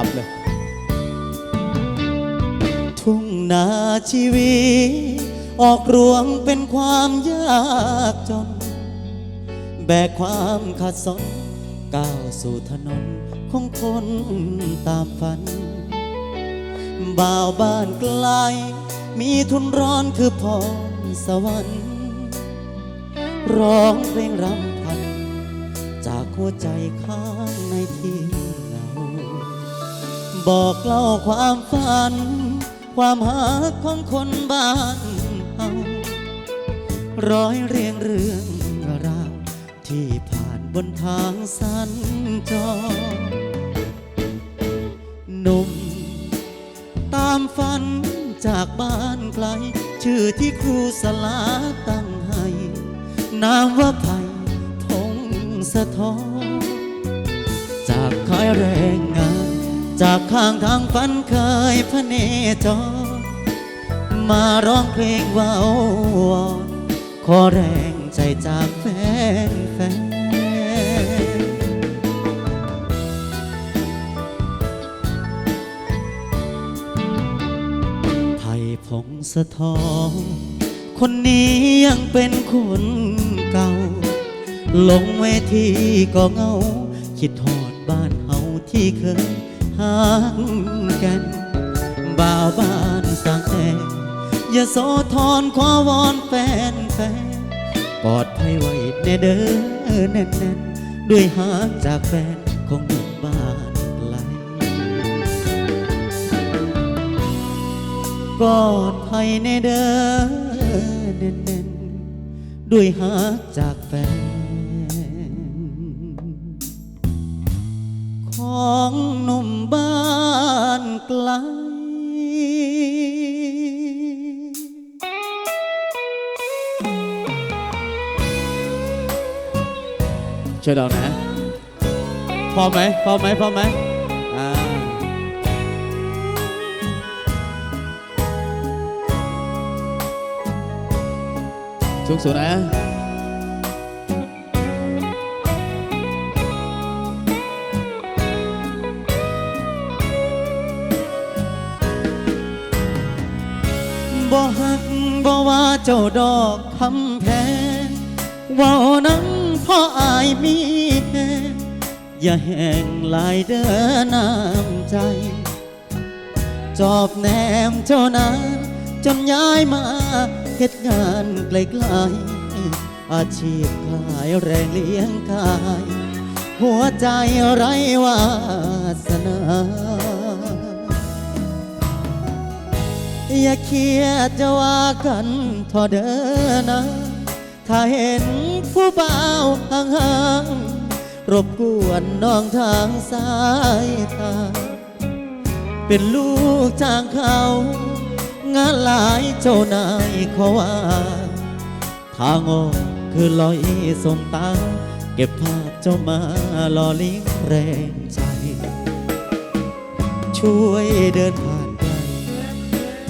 ับเลย ทุ่งนาชีวิตออกรวงเป็นความยากจน แบกความขัดสนก้าวสู่ถนนของคนตามฝัน บ่าวบ้านไกล มีทุนร้อนคือพรสวรรค์ ร้องเพลงรำพัน จากหัวใจข้างในที่ บอกเล่าความฝัน ความหาของคนบ้านเฮาร้อยเรียงเรื่องราวที่ผ่านบนทางสัญจรหนุ่ม ตามฝันจากบ้านไกล ชื่อที่ครูสลาตั้งให้นามว่าไผ่พงสะท้อนจากคอยแรงง จากข้างทางฝันเคยพระเนจร มาร้องเพลงว่าวอนขอแรงใจจากแฟนแฟนไผ่พงสะท้อนคนนี้ยังเป็นคนเก่า ลงเวทีก็เงา คิดหอดบ้านเฮาที่เคยางกันบ่าวบ้านสังแออย่าโสธรขอวอนแฟนแฟนปลอดภัยไว้แน่เด้อแน่นๆด้วยหากจากแฟนของหนุ่มบ้านไกลกอดภัยในเด้อเน่นๆด้วยหากจากแฟน ของหนุ่มบ้านไกล ช่วยเรานะ พอไหม พอไหม พอไหมอ่าสูงสุดนะ บ่หักบ่ว่าเจ้าดอกคำแพงเว่านั้นพ่ออายมีแหงอย่าแห้งหลายเด้อน้ำใจ จอบแนมเจ้านั้นจนย้ายมาเฮ็ดงานไกลๆอาชีพขายแรงเลี้ยงกาย หัวใจไร้วาสนา อย่าเครียดจะว่ากันทอเด้อนะ ถ้าเห็นผู้บ่าวห่างๆรบกวนน้องทางสายตา เป็นลูกจ้างเขา งานหลายเจ้านายเขาว่าทางออกคือลอยส่งตา เก็บภาพเจ้ามาหล่อลี้งแรงใจ ช่วยเดินผ่าน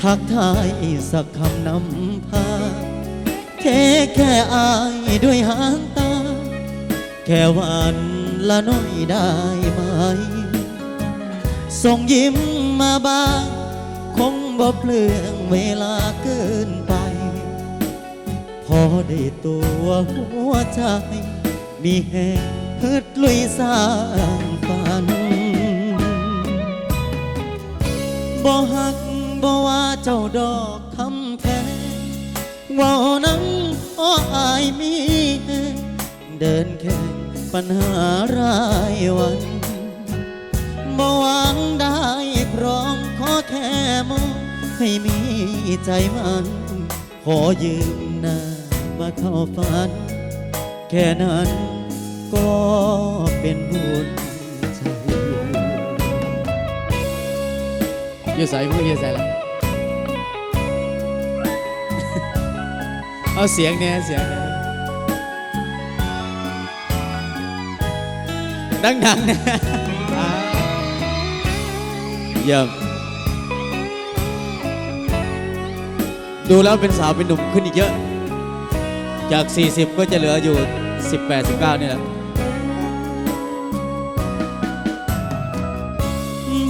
ทักทายสักคำนำพาแค่แค่อายด้วยหางตา แค่วันละน้อยได้ไหม ส่งยิ้มมาบ้าง คงบ่เปลืองเวลาเกินไป พอได้ตัวหัวใจ มีแห่งฮึดลุยสร้างฝันบ่หัก บ่ว่าเจ้าดอกคำแพงเว่านั้นอ้ออายมีเดินแค่ปัญหารายวันบ่หวังได้พร้อมขอแค่มองให้มีใจมัน ขอยืมหน้ามาเข้าฝัน แค่นั้นก็เป็นบุญ อยู่ใส่มึงอยู่ใส่ละเอาเสียงเนี่ยเสียงเนี่ยดังๆเนี่ยอ่าเยี่ยมดูแล้วเป็นสาวเป็นหนุ่มขึ้นอีกเยอะ จาก 40 ก็จะเหลืออยู่ 18 19นี่แหละ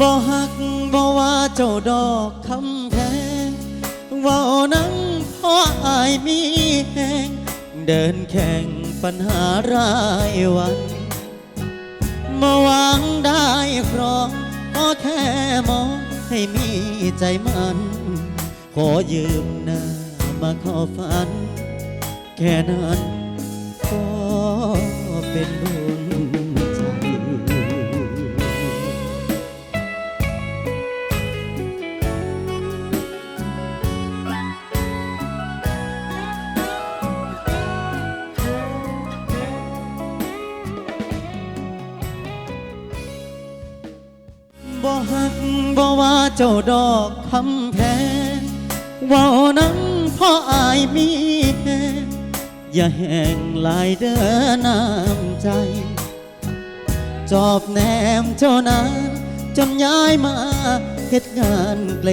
บ่หัก บ่ว่าเจ้าดอกคำแพงเว่านั้นพราะอายมีแหงเดินแข่งปัญหารายวันมาหวังได้ครองก็แค่มองให้มีใจมัน ขอยืมหน้ามาเข้าฝัน แค่นั้นก็เป็นบุญ บ่หักบ่ว่าเจ้าดอกคำแพงเว่านั้นพ่ออายมีแหงอย่าแห่งลายเด้อน้ำใจ จอบแนมเจ้านั้นจนย้ายมาเฮ็ดงานไกล